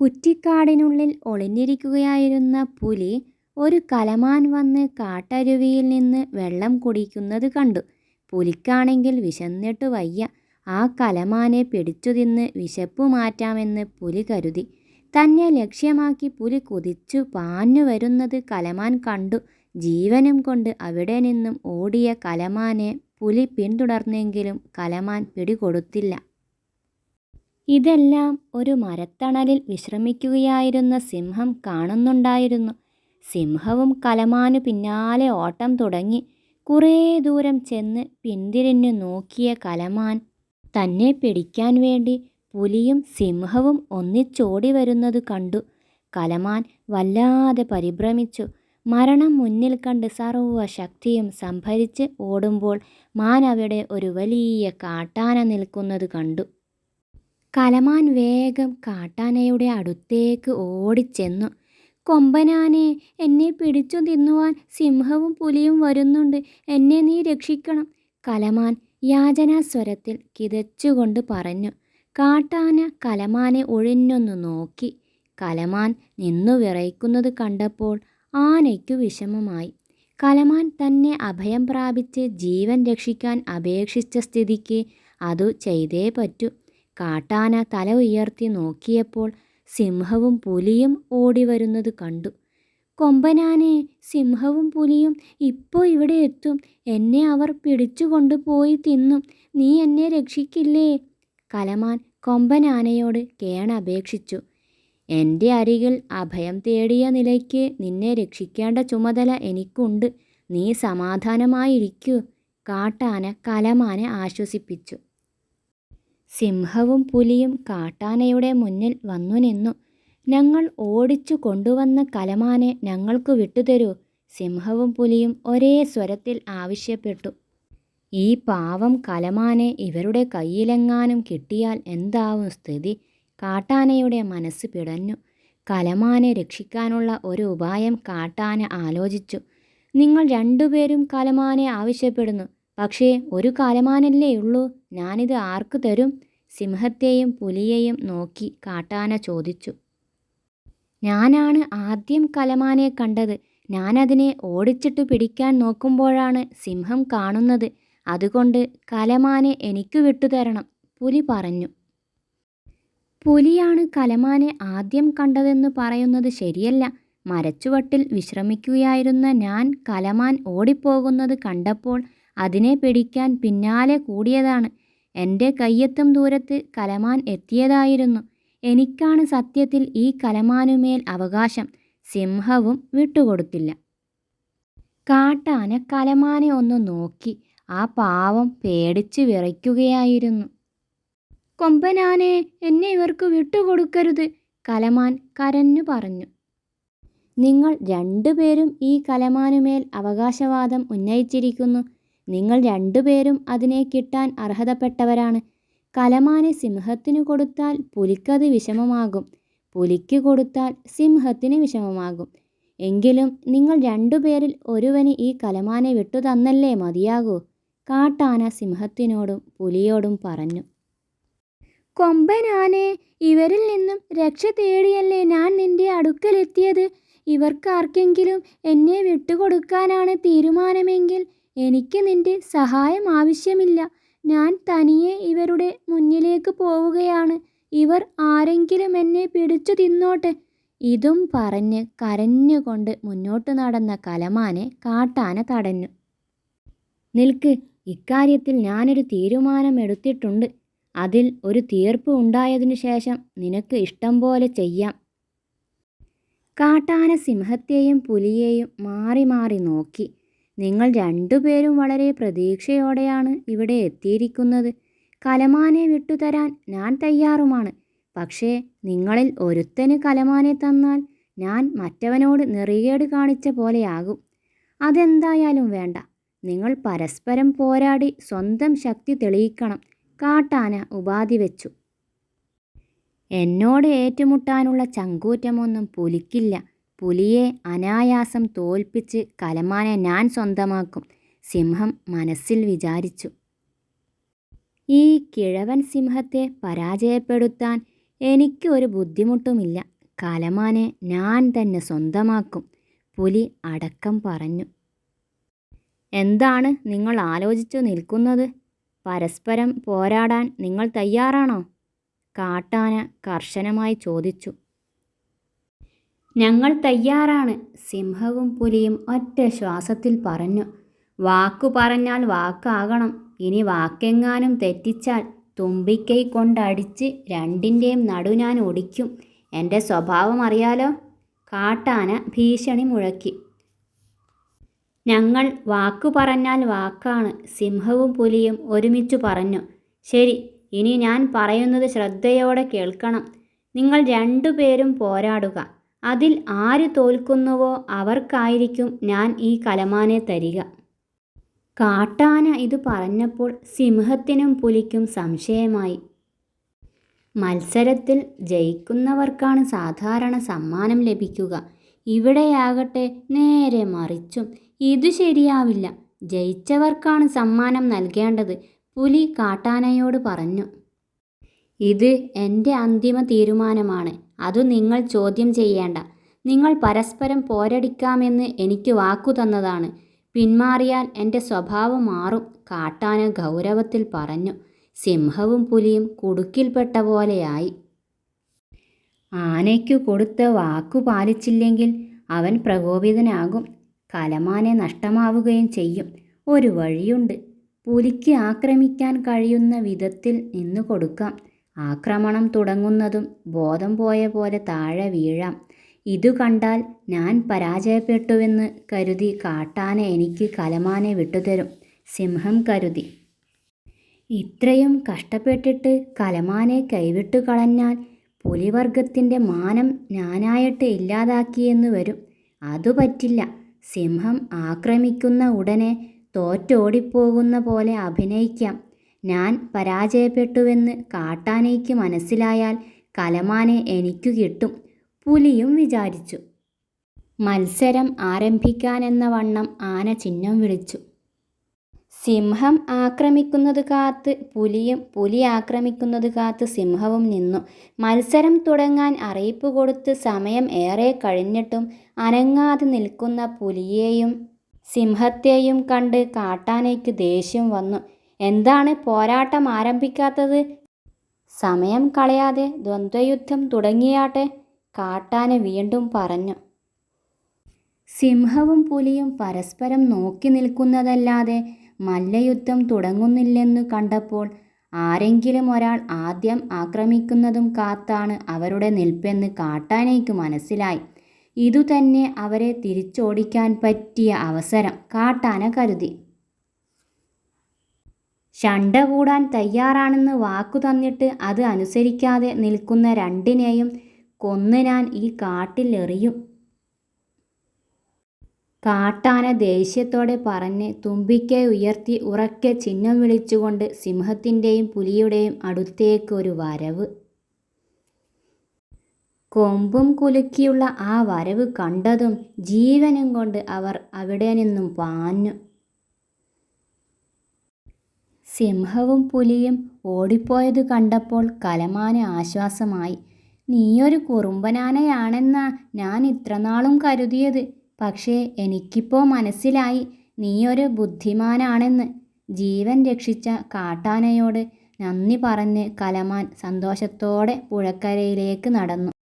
കുറ്റിക്കാടിനുള്ളിൽ ഒളിഞ്ഞിരിക്കുകയായിരുന്ന പുലി ഒരു കലമാൻ വന്ന് കാട്ടരുവിയിൽ നിന്ന് വെള്ളം കുടിക്കുന്നത് കണ്ടു. പുലിക്കാണെങ്കിൽ വിശന്നിട്ട് വയ്യ. ആ കലമാനെ പിടിച്ചു തിന്ന് വിശപ്പ് മാറ്റാമെന്ന് പുലി കരുതി. തന്നെ ലക്ഷ്യമാക്കി പുലി കുതിച്ചു പാഞ്ഞു വരുന്നത് കലമാൻ കണ്ടു. ജീവനും കൊണ്ട് അവിടെ നിന്നും ഓടിയ കലമാനെ പുലി പിന്തുടർന്നെങ്കിലും കലമാൻ പിടികൊടുത്തില്ല. ഇതെല്ലാം ഒരു മരത്തണലിൽ വിശ്രമിക്കുകയായിരുന്ന സിംഹം കാണുന്നുണ്ടായിരുന്നു. സിംഹവും കലമാനു പിന്നാലെ ഓട്ടം തുടങ്ങി. കുറേ ദൂരം ചെന്ന് പിന്തിരിഞ്ഞു നോക്കിയ കലമാൻ തന്നെ പിടിക്കാൻ വേണ്ടി പുലിയും സിംഹവും ഒന്നിച്ചോടി വരുന്നത് കണ്ടു. കലമാൻ വല്ലാതെ പരിഭ്രമിച്ചു. മരണം മുന്നിൽ കണ്ട് സർവ ശക്തിയും സംഭരിച്ച് ഓടുമ്പോൾ മാൻ അവിടെ ഒരു വലിയ കാട്ടാന നിൽക്കുന്നത് കണ്ടു. കലമാൻ വേഗം കാട്ടാനയുടെ അടുത്തേക്ക് ഓടിച്ചെന്നു. കൊമ്പനാനെ എന്നെ പിടിച്ചു തിന്നുവാൻ സിംഹവും പുലിയും വരുന്നുണ്ട്. എന്നെ നീ രക്ഷിക്കണം! " കലമാൻ യാചനാസ്വരത്തിൽ കിതച്ചുകൊണ്ട് പറഞ്ഞു. കാട്ടാന കലമാനെ ഒഴിഞ്ഞൊന്നു നോക്കി. കലമാൻ നിന്നു വിറയ്ക്കുന്നത് കണ്ടപ്പോൾ ആനയ്ക്കു വിഷമമായി. കലമാൻ തന്നെ അഭയം പ്രാപിച്ച് ജീവൻ രക്ഷിക്കാൻ അപേക്ഷിച്ച സ്ഥിതിക്ക് അതു ചെയ്തേ പറ്റൂ. കാട്ടാന തല ഉയർത്തി നോക്കിയപ്പോൾ സിംഹവും പുലിയും ഓടിവരുന്നത് കണ്ടു. കൊമ്പനാനെ സിംഹവും പുലിയും ഇപ്പോൾ ഇവിടെ എത്തും. എന്നെ അവർ പിടിച്ചു കൊണ്ടുപോയി തിന്നും. നീ എന്നെ രക്ഷിക്കില്ലേ? " കലമാൻ കൊമ്പനാനയോട് കേണപേക്ഷിച്ചു. എന്റെ അരികിൽ അഭയം തേടിയ നിലയ്ക്ക് നിന്നെ രക്ഷിക്കേണ്ട ചുമതല എനിക്കുണ്ട്. നീ സമാധാനമായിരിക്കൂ. " കാട്ടാന കലമാനെ ആശ്വസിപ്പിച്ചു. സിംഹവും പുലിയും കാട്ടാനയുടെ മുന്നിൽ വന്നു നിന്നു "ഞങ്ങൾ ഓടിച്ചു കൊണ്ടുവന്ന കലമാനെ ഞങ്ങൾക്ക് വിട്ടുതരൂ! " സിംഹവും പുലിയും ഒരേ സ്വരത്തിൽ ആവശ്യപ്പെട്ടു. "ഈ പാവം കലമാനെ ഇവരുടെ കയ്യിലെങ്ങാനും കിട്ടിയാൽ എന്താവും സ്ഥിതി? " കാട്ടാനയുടെ മനസ്സ് പിടഞ്ഞു. കലമാനെ രക്ഷിക്കാനുള്ള ഒരു ഉപായം കാട്ടാന ആലോചിച്ചു. "നിങ്ങൾ രണ്ടുപേരും കലമാനെ ആവശ്യപ്പെടുന്നു. പക്ഷേ ഒരു കാലമാനല്ലേ ഉള്ളൂ ഞാനിത് ആർക്ക് തരും? " സിംഹത്തെയും പുലിയെയും നോക്കി കാട്ടാന ചോദിച്ചു. "ഞാനാണ് ആദ്യം കലമാനെ കണ്ടത്. ഞാനതിനെ ഓടിച്ചിട്ട് പിടിക്കാൻ നോക്കുമ്പോഴാണ് സിംഹം കാണുന്നത്. അതുകൊണ്ട് കലമാനെ എനിക്ക് വിട്ടുതരണം! " പുലി പറഞ്ഞു. "പുലിയാണ് കലമാനെ ആദ്യം കണ്ടതെന്ന് പറയുന്നത് ശരിയല്ല. മരച്ചുവട്ടിൽ വിശ്രമിക്കുകയായിരുന്ന ഞാൻ കലമാൻ ഓടിപ്പോകുന്നത് കണ്ടപ്പോൾ അതിനെ പിടിക്കാൻ പിന്നാലെ കൂടിയതാണ്. എന്റെ കയ്യെത്തും ദൂരത്ത് കലമാൻ എത്തിയതായിരുന്നു. എനിക്കാണ് സത്യത്തിൽ ഈ കലമാനുമേൽ അവകാശം! " സിംഹവും വിട്ടുകൊടുത്തില്ല. കാട്ടാന കലമാനെ ഒന്ന് നോക്കി. ആ പാവം പേടിച്ച് വിറയ്ക്കുകയായിരുന്നു. കൊമ്പനാനെ എന്നെ ഇവർക്ക് വിട്ടുകൊടുക്കരുത്! " കലമാൻ കരഞ്ഞു പറഞ്ഞു. "നിങ്ങൾ രണ്ടുപേരും ഈ കലമാനുമേൽ അവകാശവാദം ഉന്നയിച്ചിരിക്കുന്നു. നിങ്ങൾ രണ്ടുപേരും അതിനെ കിട്ടാൻ അർഹതപ്പെട്ടവരാണ്. കലമാനെ സിംഹത്തിനു കൊടുത്താൽ പുലിക്കത് വിഷമമാകും. പുലിക്ക് കൊടുത്താൽ സിംഹത്തിന് വിഷമമാകും. എങ്കിലും നിങ്ങൾ രണ്ടുപേരിൽ ഒരുവന് ഈ കലമാനെ വിട്ടു തന്നല്ലേ മതിയാകൂ! " കാട്ടാന സിംഹത്തിനോടും പുലിയോടും പറഞ്ഞു. കൊമ്പനാനെ ഇവരിൽ നിന്നും രക്ഷ തേടിയല്ലേ ഞാൻ നിന്റെ അടുക്കലെത്തിയത്. ഇവർക്കാർക്കെങ്കിലും എന്നെ വിട്ടുകൊടുക്കാനാണ് തീരുമാനമെങ്കിൽ എനിക്ക് നിന്റെ സഹായം ആവശ്യമില്ല. ഞാൻ തനിയെ ഇവരുടെ മുന്നിലേക്ക് പോവുകയാണ്. ഇവർ ആരെങ്കിലും എന്നെ പിടിച്ചു തിന്നോട്ടെ! " ഇതും പറഞ്ഞ് കരഞ്ഞുകൊണ്ട് മുന്നോട്ട് നടന്ന കലമാനെ കാട്ടാന തടഞ്ഞു. "നിൽക്ക്! ഇക്കാര്യത്തിൽ ഞാനൊരു തീരുമാനം എടുത്തിട്ടുണ്ട് അതിൽ ഒരു തീർപ്പ് ഉണ്ടായതിനു ശേഷം നിനക്ക് ഇഷ്ടം പോലെ ചെയ്യാം! " കാട്ടാന സിംഹത്തെയും പുലിയെയും മാറി മാറി നോക്കി. "നിങ്ങൾ രണ്ടുപേരും വളരെ പ്രതീക്ഷയോടെയാണ് ഇവിടെ എത്തിയിരിക്കുന്നത്. കലമാനെ വിട്ടുതരാൻ ഞാൻ തയ്യാറുമാണ്. പക്ഷേ നിങ്ങളിൽ ഒരുത്തന് കലമാനെ തന്നാൽ ഞാൻ മറ്റവനോട് നെറികേട് കാണിച്ച പോലെയാകും. അതെന്തായാലും വേണ്ട. നിങ്ങൾ പരസ്പരം പോരാടി സ്വന്തം ശക്തി തെളിയിക്കണം! " കാട്ടാന ഉപാധി വെച്ചു. "എന്നോട് ഏറ്റുമുട്ടാനുള്ള ചങ്കൂറ്റമൊന്നും പുലിക്കില്ല. പുലിയെ അനായാസം തോൽപ്പിച്ച് കലമാനെ ഞാൻ സ്വന്തമാക്കും! " സിംഹം മനസ്സിൽ വിചാരിച്ചു. "ഈ കിഴവൻ സിംഹത്തെ പരാജയപ്പെടുത്താൻ എനിക്ക് ഒരു ബുദ്ധിമുട്ടുമില്ല കലമാനെ ഞാൻ തന്നെ സ്വന്തമാക്കും പുലി അടക്കം പറഞ്ഞു എന്താണ് നിങ്ങൾ ആലോചിച്ചു നിൽക്കുന്നത് പരസ്പരം പോരാടാൻ നിങ്ങൾ തയ്യാറാണോ കാട്ടാന കർശനമായി ചോദിച്ചു ഞങ്ങൾ തയ്യാറാണ്. സിംഹവും പുലിയും ഒറ്റ ശ്വാസത്തിൽ പറഞ്ഞു. വാക്കു പറഞ്ഞാൽ വാക്കാകണം. ഇനി വാക്കെങ്ങാനും തെറ്റിച്ചാൽ തുമ്പിക്കൈ കൊണ്ടടിച്ച് രണ്ടിന്റെയും നടു ഞാൻ ഒടിക്കും എന്റെ സ്വഭാവം അറിയാലോ? കാട്ടാന ഭീഷണി മുഴക്കി. ഞങ്ങൾ വാക്കു പറഞ്ഞാൽ വാക്കാണ്. സിംഹവും പുലിയും ഒരുമിച്ചു പറഞ്ഞു. ശരി ഇനി ഞാൻ പറയുന്നത് ശ്രദ്ധയോടെ കേൾക്കണം. നിങ്ങൾ രണ്ടുപേരും പോരാടുക. അതിൽ ആര് തോൽക്കുന്നുവോ അവർക്കായിരിക്കും ഞാൻ ഈ കലമാനെ തരിക. കാട്ടാന ഇത് പറഞ്ഞപ്പോൾ സിംഹത്തിനും പുലിക്കും സംശയമായി. മത്സരത്തിൽ ജയിക്കുന്നവർക്കാണ് സാധാരണ സമ്മാനം ലഭിക്കുക. ഇവിടെയാകട്ടെ നേരെ മറിച്ചും. ഇത് ശരിയാവില്ല. ജയിച്ചവർക്കാണ് സമ്മാനം നൽകേണ്ടത്. പുലി കാട്ടാനയോട് പറഞ്ഞു. ഇത് എന്റെ അന്തിമ തീരുമാനമാണ്. അതു നിങ്ങൾ ചോദ്യം ചെയ്യേണ്ട. നിങ്ങൾ പരസ്പരം പോരടിക്കാമെന്ന് എനിക്ക് വാക്കു തന്നതാണ്. പിന്മാറിയാൽ എന്റെ സ്വഭാവം മാറും. കാട്ടാന ഗൗരവത്തിൽ പറഞ്ഞു. സിംഹവും പുലിയും കുടുക്കിൽപ്പെട്ട പോലെയായി. ആനയ്ക്കു കൊടുത്ത വാക്കു പാലിച്ചില്ലെങ്കിൽ അവൻ പ്രകോപിതനാകും. കലമാനെ നഷ്ടമാവുകയും ചെയ്യും. ഒരു വഴിയുണ്ട്. പുലിക്ക് ആക്രമിക്കാൻ കഴിയുന്ന വിധത്തിൽ നിന്നു കൊടുക്കാം. ആക്രമണം തുടങ്ങുന്നതും ബോധം പോയ പോലെ താഴെ വീഴാം. ഇതു കണ്ടാൽ ഞാൻ പരാജയപ്പെട്ടുവെന്ന് കരുതി കാട്ടാനെ എനിക്ക് കലമാനെ വിട്ടുതരും സിംഹം കരുതി. ഇത്രയും കഷ്ടപ്പെട്ടിട്ട് കലമാനെ കൈവിട്ടു കളഞ്ഞാൽ പുലിവർഗത്തിന്റെ മാനം ഞാനായിട്ട് ഇല്ലാതാക്കിയെന്ന് വരും. അതു പറ്റില്ല. സിംഹം ആക്രമിക്കുന്ന ഉടനെ തോറ്റോടിപ്പോകുന്ന പോലെ അഭിനയിക്കാം. ഞാൻ പരാജയപ്പെട്ടുവെന്ന് കാട്ടാനയ്ക്ക് മനസ്സിലായാൽ കലമാനെ എനിക്കു കിട്ടും പുലിയും വിചാരിച്ചു. മത്സരം ആരംഭിക്കാനെന്ന വണ്ണം ആന ചിഹ്നം വിളിച്ചു. സിംഹം ആക്രമിക്കുന്നത് കാത്ത് പുലിയും പുലി ആക്രമിക്കുന്നത് കാത്ത് സിംഹവും നിന്നു. മത്സരം തുടങ്ങാൻ അറിയിപ്പ് കൊടുത്ത് സമയം ഏറെ കഴിഞ്ഞിട്ടും അനങ്ങാതെ നിൽക്കുന്ന പുലിയെയും സിംഹത്തെയും കണ്ട് കാട്ടാനയ്ക്ക് ദേഷ്യം വന്നു. എന്താണ് പോരാട്ടം ആരംഭിക്കാത്തത്? സമയം കളയാതെ ദ്വന്ദ്വയുദ്ധം തുടങ്ങിയാട്ടെ കാട്ടാന വീണ്ടും പറഞ്ഞു. സിംഹവും പുലിയും പരസ്പരം നോക്കി നിൽക്കുന്നതല്ലാതെ മല്ലയുദ്ധം തുടങ്ങുന്നില്ലെന്ന് കണ്ടപ്പോൾ ആരെങ്കിലും ഒരാൾ ആദ്യം ആക്രമിക്കുന്നതും കാത്താണ് അവരുടെ നിൽപ്പെന്ന് കാട്ടാനയ്ക്ക് മനസ്സിലായി. ഇതുതന്നെ അവരെ തിരിച്ചോടിക്കാൻ പറ്റിയ അവസരം കാട്ടാന കരുതി. ശണ്ട കൂടാൻ തയ്യാറാണെന്ന് വാക്കു തന്നിട്ട് അത് അനുസരിക്കാതെ നിൽക്കുന്ന രണ്ടിനെയും കൊന്ന് ഞാൻ ഈ കാട്ടിലെറിയും കാട്ടാന ദേഷ്യത്തോടെ പറഞ്ഞ് തുമ്പിക്കൈ ഉയർത്തി ഉറക്കെ ചിഹ്നം വിളിച്ചുകൊണ്ട് സിംഹത്തിന്റെയും പുലിയുടെയും അടുത്തേക്ക് ഒരു വരവ്. കൊമ്പും കുലുക്കിയുള്ള ആ വരവ് കണ്ടതും ജീവനും കൊണ്ട് അവർ അവിടെ നിന്നും പാഞ്ഞു. സിംഹവും പുലിയും ഓടിപ്പോയത് കണ്ടപ്പോൾ കലമാന് ആശ്വാസമായി. നീയൊരു കുറുമ്പനാനയാണെന്ന ഞാൻ ഇത്രനാളും കരുതിയത്. പക്ഷേ എനിക്കിപ്പോൾ മനസ്സിലായി. നീയൊരു ബുദ്ധിമാനാണെന്ന്. ജീവൻ രക്ഷിച്ച കാട്ടാനയോട് നന്ദി പറഞ്ഞ് കലമാൻ സന്തോഷത്തോടെ പുഴക്കരയിലേക്ക് നടന്നു.